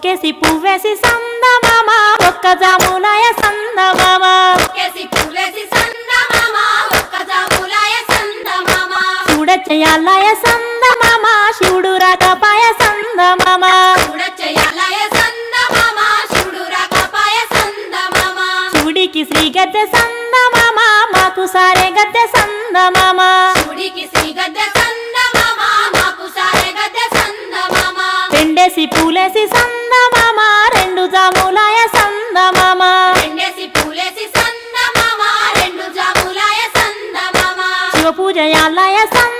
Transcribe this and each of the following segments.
ఒక్కేసి పువ్వేసి సందమామ. ఒక్క జాములాయ సందమామ. చూడ చేయాలయ సందమామ. శివుడు రాకపాయ సందమామ. చూడికి శ్రీ గద్దె సందమామ. మాకు సారే గద్దె సందమామ. చూడికి శ్రీ గద్ద సంద పూలేసి సందమామా రెండు జాములాయ సందమామ శివ పూజయాలయ సంద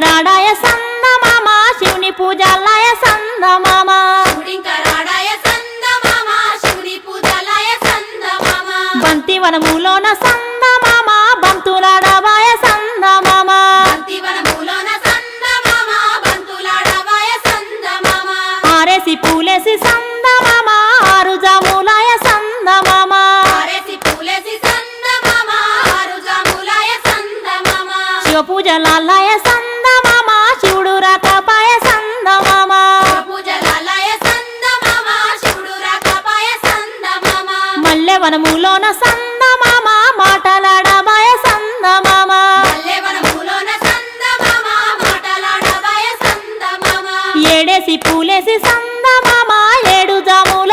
కరాడాయ సంద మామ శివుని పూజాలయ సందమామ. బంతి వనములోన సందమామ బంతులాడవా వనములోన సందమామ మాటలాడబాయ సందమామ. ఏడేసి పూలేసి సందమామ ఏడు జాముల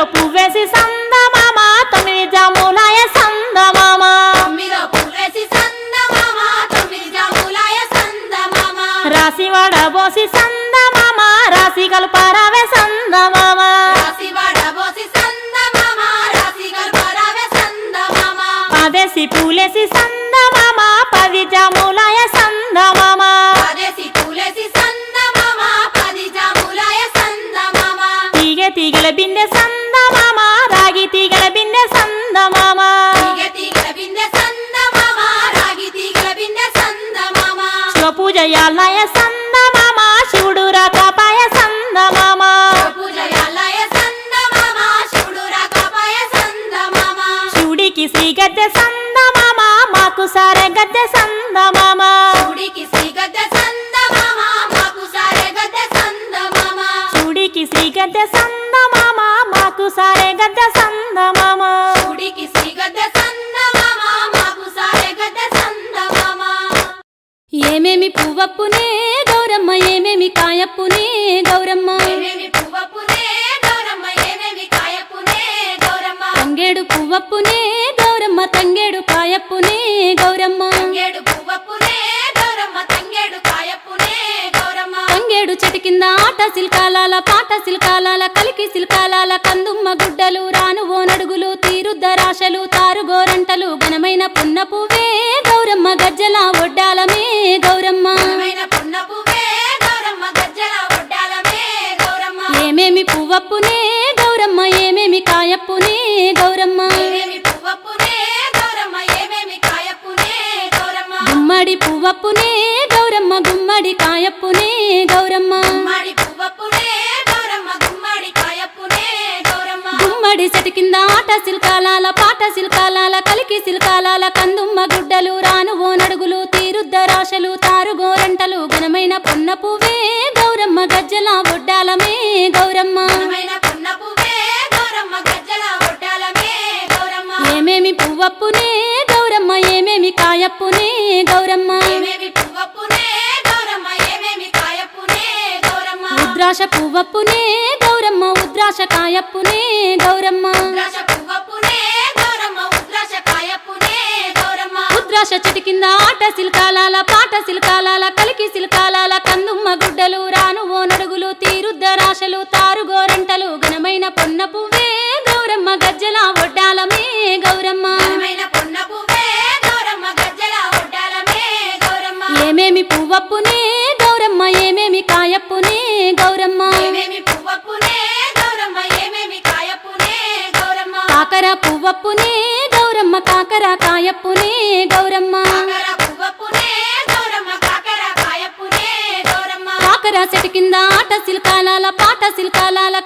తొమ్మిదిలో పువ్వేసి సందమామ తొమ్మిది జాములాయ సందమామ. రాసి వడబోసి సందమామ రాసి కలుపారా సంద మామా శివుడు రకపాయ సందమామ. శివుడికి శ్రీ గద్దె సంద మామా మాకు సార గద్దె సందమామ. పువ్వప్పునే గౌరమ్మ ఏమేమి కాయప్పునే గౌరమ్మ. తంగేడు పువ్వప్పునే గౌరమ్మ తంగేడు కాయప్పునే గౌరమ్మ. తంగేడు చెట్టు కింద ఆట శిల్కాల పాట శిల్కాల కలికి శిల్కాల కందుమ్మ గుడ్డలు రాను ఓనడుగులు తీరుద్ద రాశలు తారుగోరంటలు ఘనమైన పున్న పువ్వే గౌరమ్మ గజ్జలా పువ్వప్పునే గౌరమ్మ ఏమేమి కాయప్పునే గౌరమ్మ. గుమ్మడి పువ్వప్పునే గౌరమ్మ గుమ్మడి కాయప్పునే గౌరమ్మ. గుమ్మడి చెట్టు కింద ఆట సిల్కాలాల పాట సిల్కాలాల కలికి సిల్కాలాల కందుమ్మ గుడ్డలు రాను ఓ నడుగులు తీరుద్దరాశలు తారు గోరంటలు ఘనమైన పొన్న పువ్వే గౌరమ్మ గజ్జల ఏమేమి పువ్వప్పునే గౌరమ్మ ఏమేమి కాయప్పునే గౌరమ్మ? ఉద్రాశ పువ్వప్పునే గౌరమ్మ ఉద్రాశ కాయప్పునే గౌరమ్మ? ఉద్రాశ చెట్టు కింద ఆట సిల్కాలాల పాట సిల్కాలాల కలికి సిల్కాలాల కందుమ్మ గుడ్డలు రాను ఓ నడుగులు తీరుద్దరాశలు తారు గోరంటలు ఘనమైన పొన్న పువ్వే గౌరమ్మ గజ్జల. పువ్వప్పునే గౌరమ్మ కాకర కాయప్పునే గౌరమ్మ. కాకర పువ్వప్పునే గౌరమ్మ కాకర కాయప్పునే గౌరమ్మ. కాకర చెట్టు కింద ఆట సిల్కాలాల పాట సిల్కాలాల